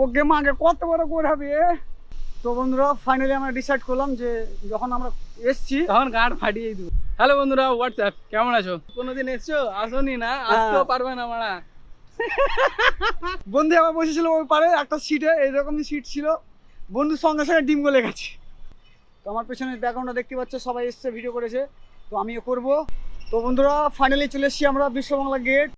ও game আগে কত বড় করাবে? তো বন্ধুরা ফাইনালি আমরা ডিসাইড করলাম যে যখন আমরা এসছি তখন গাঁট ফাটিয়ে দিব। হ্যালো বন্ধুরা হোয়াটসঅ্যাপ কেমন আছো? কোনোদিন এসছো? আসোনি না? আসতেও পারবে না মারা। বন্ধু আমার বসেছিল ওই পারে একটা সিটে এইরকমই সিট ছিল। বন্ধুর সঙ্গে সঙ্গে ডিম গলে গেছে। তো আমার পেছনে ব্যাকগ্রাউন্ডটা দেখতে পাচ্ছ সবাই এসছে ভিডিও করেছে। তো আমিও করব। তো বন্ধুরা ফাইনালি চলে এসেছি আমরা Biswa Bangla gate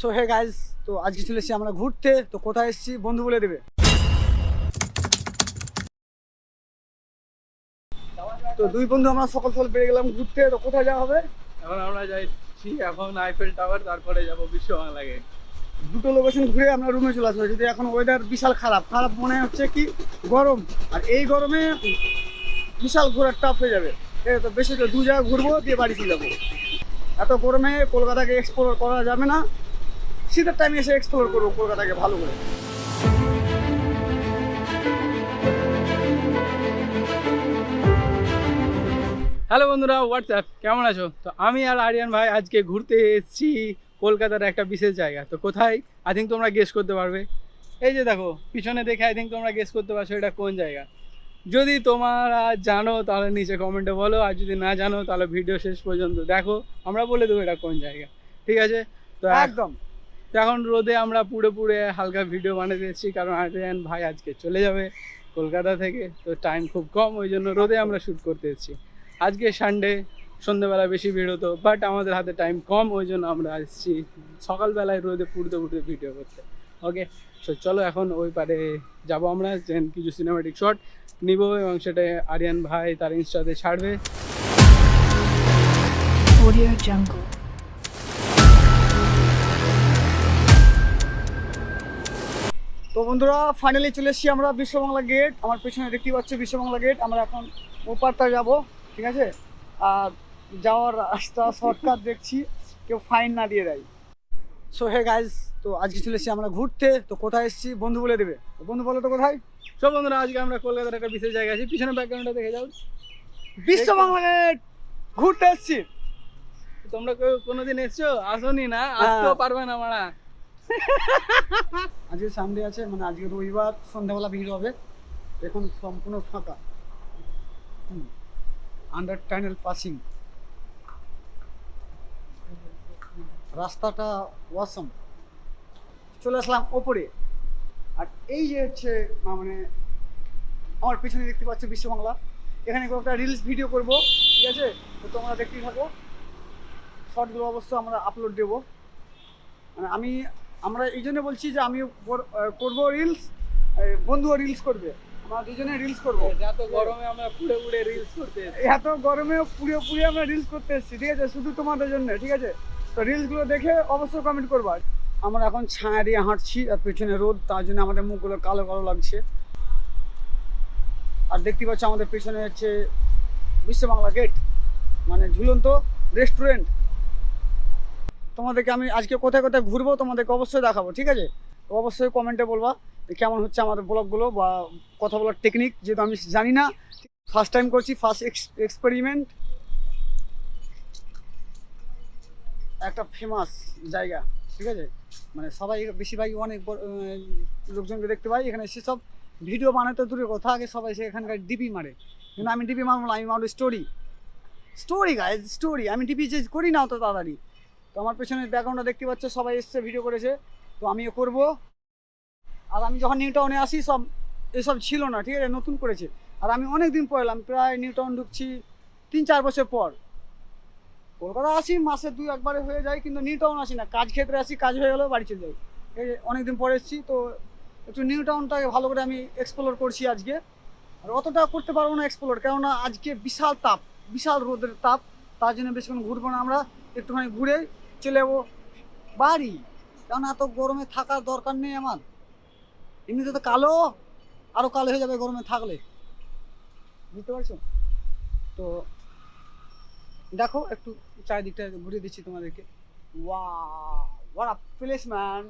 so hey guys তো আজকে চলে এসেছি আমরা ঘুরতে। তো কোথায় এসেছি? বন্ধু বলে দেবে। তো দুই বন্ধু আমরা সকাল সকাল বেরিয়ে গেলাম ঘুরতে। তো কোথায় যাওয়া হবে? এখন আমরা যাচ্ছি এখন আইফেল টাওয়ার তারপরে যাব বিশ্ব বাংলাকে দুটো লোকেশন ঘুরে আমরা রুমে চলে আসব। যদি এখন ওয়েদার বিশাল খারাপ খারাপ মনে হচ্ছে কি? গরম। আর এই গরমে বিশাল ঘোরার টাফ হয়ে যাবে। ঠিক আছে, তো বেশি দু জায়গা ঘুরবো দিয়ে বাড়ি চলে যাব। এত গরমে কলকাতাকে এক্সপ্লোর করা যাবে না। শীতের টাইমে এসে এক্সপ্লোর করব কলকাতাকে ভালো করে। হ্যালো বন্ধুরা হোয়াটসঅ্যাপ কেমন আছো? তো আমি আর আরিয়ান ভাই আজকে ঘুরতে এসেছি কলকাতার একটা বিশেষ জায়গা। তো কোথায়? আই থিঙ্ক তোমরা গেস করতে পারবে। এই যে দেখো পিছনে দেখে আই থিঙ্ক তোমরা গেস করতে পারছ এটা কোন জায়গা। যদি তোমরা জানো তাহলে নিচে কমেন্টে বলো। আর যদি না জানো তাহলে ভিডিও শেষ পর্যন্ত দেখো। আমরা বলে দেবো এটা কোন জায়গা। ঠিক আছে? তো একদম। এখন রোদে আমরা পুড়ে পুড়ে হালকা ভিডিও বানাতে এসেছি কারণ আরিয়ান ভাই আজকে চলে যাবে কলকাতা থেকে, তো টাইম খুব কম, ওই জন্য রোদে আমরা শ্যুট করতে এসেছি। আজকে সানডে সন্ধ্যেবেলা বেশি ভিড় হতো বাট আমাদের হাতে টাইম কম, ওই জন্য আমরা আসছি সকালবেলায় রোদে পুড়তে পুড়তে ভিডিও করতে। ওকে তো চলো এখন ওই পারে যাব আমরা যেন কিছু সিনেমাটিক শট নিব, এবং সেটা আরিয়ান ভাই তার ইনস্টাতে ছাড়বে। Audio Jungle. তো বন্ধুরা ফাইনালি চলে এসেছি আমরা বিশ্ববাংলা গেট আমার পেছনে দেখতে পাচ্ছ বিশ্ববাংলা গেট আমরা এখন ওপারটা যাব ঠিক আছে? আর যাওয়ার রাস্তা শর্টকাট দেখছি। কেউ ফাইন না দিয়ে দেয়। সো হে গাইজ তো আজকে চলে এসেছি আমরা ঘুরতে। তো কোথায় এসেছি? বন্ধু বলে দেবে। বন্ধু বলো তো কোথায়? সব বন্ধুরা আজকে আমরা কলকাতার একটা বিশেষ জায়গায় আছি। পিছনে ব্যাকগ্রাউন্ডটা দেখে যাও। বিশ্ববাংলা গেট ঘুরতে এসেছি। তোমরা কেউ কোনোদিন এসছো? আসোনি না? আসতেও পারবে না মারা। আজকে সানডে আছে মানে আজকে রবিবার সন্ধ্যাবেলা ভিড় হবে। এখন সম্পূর্ণ ফাঁকা। আন্ডার টানেল পাসিং রাস্তাটা ওয়াসম চলে আসলাম ওপরে। আর এই যে হচ্ছে মানে আমার পিছনে দেখতে পাচ্ছ বিশ্ববাংলা। এখানে একটা রিলস ভিডিও করব, ঠিক আছে? তো তোমরা দেখতেই থাকো। শর্টগুলো অবশ্য আমরা আপলোড দেবো। মানে আমি আমরা এই জন্য বলছি যে আমি করব রিলস বন্ধুও রিলস করবে। আমরা দুজনে রিলস করব। এত গরমে আমরা পুড়ে পুড়ে রিলস করতে এত গরমে পুড়ে পুড়ে আমরা রিলস করতে এসেছি ঠিক আছে? শুধু তোমাদের জন্য ঠিক আছে? তো রিলসগুলো দেখে অবশ্যই কমেন্ট করবা। আমরা এখন ছায়া দিয়ে হাঁটছি আর পেছনে রোদ তার জন্য আমাদের মুখগুলো কালো কালো লাগছে। আর দেখতে পাচ্ছ আমাদের পেছনে হচ্ছে বিশ্ব বাংলা গেট মানে ঝুলন্ত রেস্টুরেন্ট তোমাদেরকে আমি আজকে কোথায় কোথায় ঘুরবো তোমাদেরকে অবশ্যই দেখাবো, ঠিক আছে? অবশ্যই কমেন্টে বলবা কেমন হচ্ছে আমাদের ব্লগগুলো বা কথা বলার টেকনিক যেহেতু আমি জানি না ফার্স্ট টাইম করছি ফার্স্ট এক্সপেরিমেন্ট একটা ফেমাস জায়গা, ঠিক আছে? মানে সবাই বেশিরভাগই অনেক লোকজনকে দেখতে পাই, এখানে সেসব ভিডিও বানাতে দূরের কথা, আগে সবাই সে এখানকার ডিপি মারে। কিন্তু আমি ডিপি মারবো না, আমি মারবো স্টোরি স্টোরি গাইজ স্টোরি আমি ডিপি যে করি না অত তাড়াতাড়ি। তো আমার পেছনের ব্যাকগ্রাউন্ডটা দেখতে পাচ্ছ, সবাই এসছে ভিডিও করেছে। তো আমিও করব। আর আমি যখন নিউ টাউনে আসি সব, এসব ছিল না, ঠিক আছে, নতুন করেছে। আর আমি অনেক দিন পর এলাম, প্রায় নিউ টাউন ঢুকছি তিন চার বছর পর। কলকাতা আসি মাসে দুই একবারে হয়ে যায়, কিন্তু নিউ টাউন আসি না। কাজ ক্ষেত্রে আসি, কাজ হয়ে গেলেও বাড়ি চলে যাই। অনেক দিন পরে এসেছি, তো একটু নিউ টাউনটাকে ভালো করে আমি এক্সপ্লোর করছি আজকে। আর অতটা করতে পারব না এক্সপ্লোর কেননা আজকে বিশাল তাপ, বিশাল রোদের তাপ। তার জন্য বেশিক্ষণ ঘুরবো না আমরা, একটুখানি ঘুরে যাব বাড়ি। কারণ এত গরমে থাকার দরকার নেই আমার। এমনিতে তো কালো আরও কালো হয়ে যাবে গরমে থাকলে। বুঝতে পারছ? তো দেখো, একটু চারিদিকটা ঘুরিয়ে দিচ্ছি তোমাদেরকে। ওয়া প্লেস ম্যান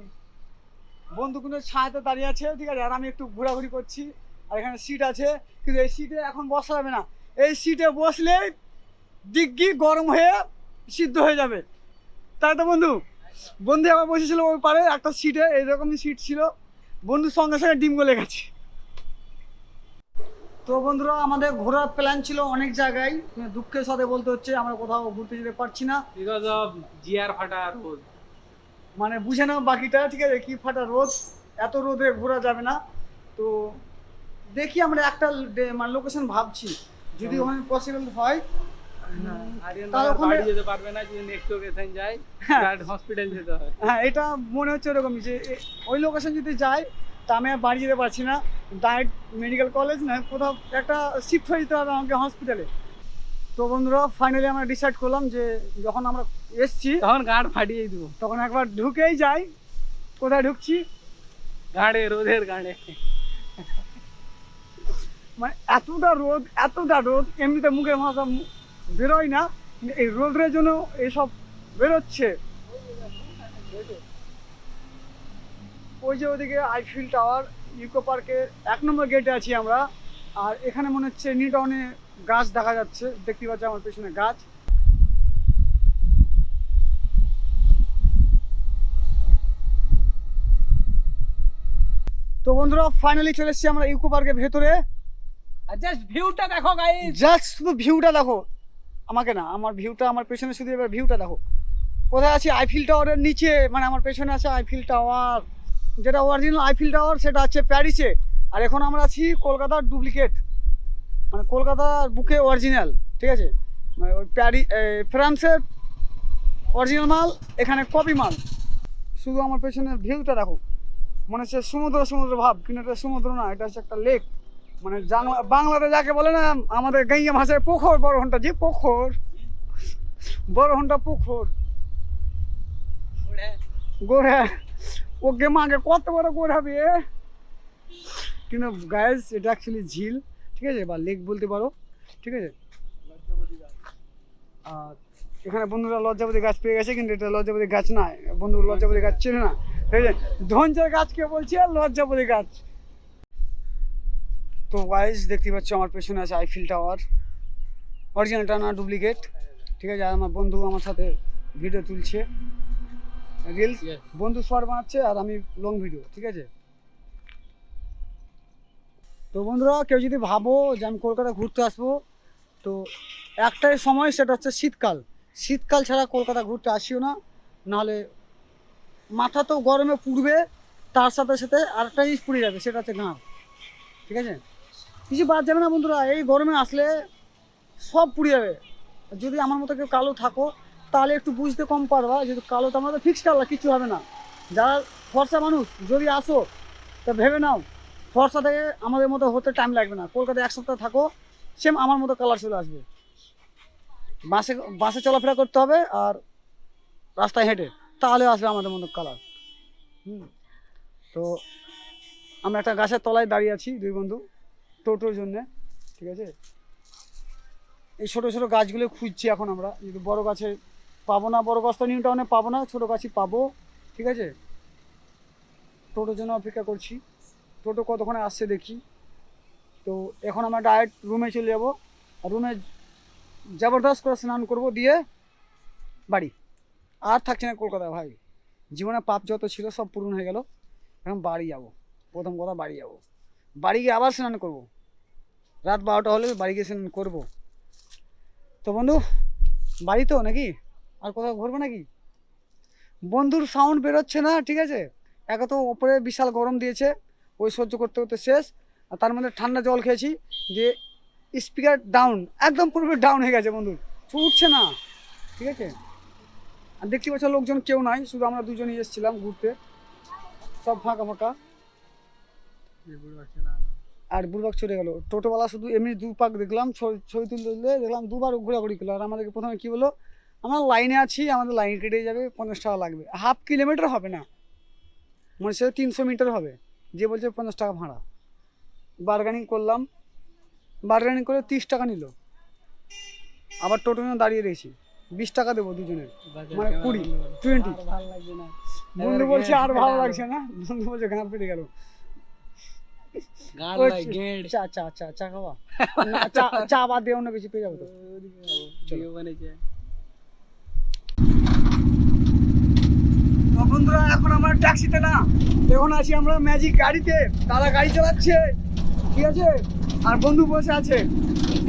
বন্ধুগুলো ছায়াতে দাঁড়িয়ে আছে, ঠিক আছে? আর আমি একটু ঘোরাঘুরি করছি। আর এখানে সিট আছে। কিন্তু এই সিটে এখন বসা যাবে না। এই সিটে বসলে ডিগ্গি গরম হয়ে সিদ্ধ হয়ে যাবে। তাই তো বন্ধু বন্ধু আমার বসেছিল ওই পারে একটা সিটে এইরকমই সিট ছিল। বন্ধুর সঙ্গে সঙ্গে ডিম গলে গেছে। তো বন্ধুরা আমাদের ঘোরার প্ল্যান ছিল অনেক জায়গায়। দুঃখের সাথে বলতে হচ্ছে আমরা কোথাও ঘুরতে যেতে পারছি না। বিকজ অফ জিয়ার ফাটা রোদ। মানে বুঝে নাও বাকিটা ঠিক আছে? কি ফাটা রোদ? এত রোদে ঘোরা যাবে না। তো দেখি আমরা একটা ডে- মানে লোকেশন ভাবছি। যদি ওখানে পসিবল হয় হ্যাঁ। এটা মনে হচ্ছে এরকমই যে ওই লোকেশন যদি যাই তা আমি আর বাড়ি যেতে পারছি না। ডাইরেক্ট মেডিকেল কলেজ না কোথাও একটা শিফট হয়ে যেতে হবে আমাকে হসপিটালে তো বন্ধুরা ফাইনালি আমরা ডিসাইড করলাম যে যখন আমরা এসছি তখন গাঁট ফাটিয়ে দিব। তখন একবার ঢুকেই যাই। কোথায় ঢুকছি? গাঁড়ে রোদের গাঁড়ে মানে এতটা রোদ এতটা রোদ এমনিতে মুখের ভাষা বেরোয় না। এই রোদের জন্য এইসব বেরোচ্ছে। ওই যে ওদিকে আইফিল টাওয়ার ইউকো পার্কের এক নম্বর গেটে আছি আমরা। আর এখানে মনে হচ্ছে নিউ টাউনে গাছ দেখা যাচ্ছে। দেখতে পাচ্ছি আমার পেছনে গাছ। তো বন্ধুরা ফাইনালি চলে এসেছি আমরা ইউকো পার্কের ভেতরে। আর জাস্ট ভিউটা দেখো গাইস জাস্ট শুধু ভিউটা দেখো। আমাকে না, আমার ভিউটা আমার পেছনে শুধু এবার ভিউটা দেখো। কোথায় আছি আইফিল টাওয়ারের নিচে? মানে আমার পেছনে আছে আইফিল টাওয়ার যেটা অরিজিনাল আইফিল টাওয়ার সেটা আছে প্যারিসে আর এখন আমরা আছি কলকাতার ডুপ্লিকেট মানে কলকাতার বুকে অরিজিনাল ঠিক আছে? মানে ওই প্যারি ফ্রান্সের অরিজিনাল মাল, এখানে কপি মাল। শুধু আমার পেছনের ভিউটা দেখো। মনে হচ্ছে সমুদ্র সমুদ্র ভাব, কিন্তু এটা সমুদ্র না, এটা হচ্ছে একটা লেক মানে বাংলাতে যাকে বলে না, আমাদের গাইয়া ভাষায় পুকুর বড় ঘণ্টা যে পুকুর বড় ঘণ্টা পুকুর গোড়া। ও গেম আগে কত বড় গোড়াবে কিন্তু গায়েস এটা অ্যাকচুয়ালি ঝিল, ঠিক আছে? বা লেক বলতে পারো, ঠিক আছে? আর এখানে বন্ধুরা লজ্জাপতি গাছ পেয়ে গেছে, কিন্তু এটা লজ্জাপতি গাছ না বন্ধু লজ্জাপতি গাছ চেনে না, ঠিক আছে? ধনচার গাছকে বলছে লজ্জাপতি গাছ। তো গাইজ দেখতে পাচ্ছ আমার পেছনে আছে আইফিল টাওয়ার অরিজিনালটা না ডুপ্লিকেট ঠিক আছে আর আমার বন্ধু আমার সাথে ভিডিও তুলছে। রিলস. বন্ধু শর্ট বানাচ্ছে আর আমি লং ভিডিও ঠিক আছে? তো বন্ধুরা কেউ যদি ভাবো যে আমি কলকাতা ঘুরতে আসব তো একটাই সময় সেটা হচ্ছে শীতকাল। শীতকাল ছাড়া কলকাতা ঘুরতে আসিও না নাহলে মাথা তো গরমে পুড়বে তার সাথে সাথে আরেকটা জিনিস পুড়ে যাবে সেটা হচ্ছে গাঁ ঠিক আছে? কিছু বাদ যাবে না বন্ধুরা, এই গরমে আসলে সব পুড়ে যাবে। যদি আমার মতো কেউ কালো থাকো, তাহলে একটু বুঝতে কম পারবা যদি কালো তো আমরা ফিক্স কালার কিছু হবে না। যারা ফর্সা মানুষ, যদি আসো, তা ভেবে নাও, ফর্সা থেকে আমাদের মতো হতে টাইম লাগবে না। কলকাতায় এক সপ্তাহ থাকো সেম আমার মতো কালার চলে আসবে। বাসে বাসে চলাফেরা করতে হবে আর রাস্তায় হেঁটে তাহলে আসবে আমাদের মতো কালার হুম। তো আমরা একটা গাছের তলায় দাঁড়িয়ে আছি, দুই বন্ধু। টোটোর জন্যে, ঠিক আছে? এই ছোটো ছোটো গাছগুলো খুঁজছি এখন আমরা। যদি বড় গাছে পাবো না, বড় গাছ তো নিউ টাউনে পাবো না, ছোটো গাছই পাবো, ঠিক আছে? টোটোর জন্য অপেক্ষা করছি। টোটো কতক্ষণে আসছে দেখি। তো এখন আমরা ডাইরেক্ট রুমে চলে যাব। আর রুমে জবরদস্ত করে স্নান করব দিয়ে বাড়ি। আর থাকছে না কলকাতা ভাই। জীবনে পাপ যত ছিল সব পূরণ হয়ে গেল। এখন বাড়ি যাব। প্রথম কথা বাড়ি যাব। বাড়ি গিয়ে আবার স্নান করব। রাত বারোটা হলে বাড়ি স্নান করব। তো বন্ধু, বাড়ি তো নাকি? আর কোথাও ঘুরবো নাকি? বন্ধুর সাউন্ড বেরোচ্ছে না, ঠিক আছে? একে তো ওপরে বিশাল গরম দিয়েছে, ওই সহ্য করতে করতে শেষ। আর তার মধ্যে ঠান্ডা জল খেয়েছি যে স্পিকার ডাউন একদম পুরোপুরি ডাউন হয়ে গেছে বন্ধু। উঠছে না, ঠিক আছে? আর দেখতে পাচ্ছ লোকজন কেউ নাই, শুধু আমরা দুজনেই এসেছিলাম ঘুরতে। সব ফাঁকা ফাঁকা। আর বুড়বাগ চলে গেল। টোটোওয়ালা শুধু এমনি দু পাক দেখলাম ছবি তুলতে তুলতে দেখলাম দুবার ঘোরাঘুরি করল। আর আমাদেরকে প্রথমে কী বলো আমরা লাইনে আছি আমাদের লাইন কেটে যাবে পঞ্চাশ টাকা লাগবে। হাফ কিলোমিটার হবে না। মনে হচ্ছে তিনশো মিটার হবে। যে বলছে পঞ্চাশ টাকা ভাড়া। বার্গেনিং করলাম। বার্গেনিং করে তিরিশ টাকা নিল। আবার টোটো নিয়ে দাঁড়িয়ে রয়েছি। বিশ টাকা দেবো দুজনের। মানে কুড়ি টোয়েন্টি। বন্ধু বলছে আর ভালো লাগছে না। বন্ধু বলছে গান পেটে গেল। চা চা চা চা খাওয়া না, চা চা বাদ দিয়ে অন্য কিছু পেয়ে যাব তো। চলো। বন্ধুরা এখন আমরা ট্যাক্সিতে না এখন আছি আমরা ম্যাজিক গাড়িতে। দাদা গাড়ি চালাচ্ছে। ঠিক আছে? আর বন্ধু বসে আছে।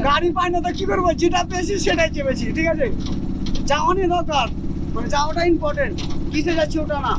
গাড়ি পাই না তো কি করব? যেটা পেয়েছি সেটাই চেপেছি ঠিক আছে? যাওয়া নিয়ে দরকার। মানে যাওয়াটা ইম্পর্টেন্ট কিসে যাচ্ছি ওটা না।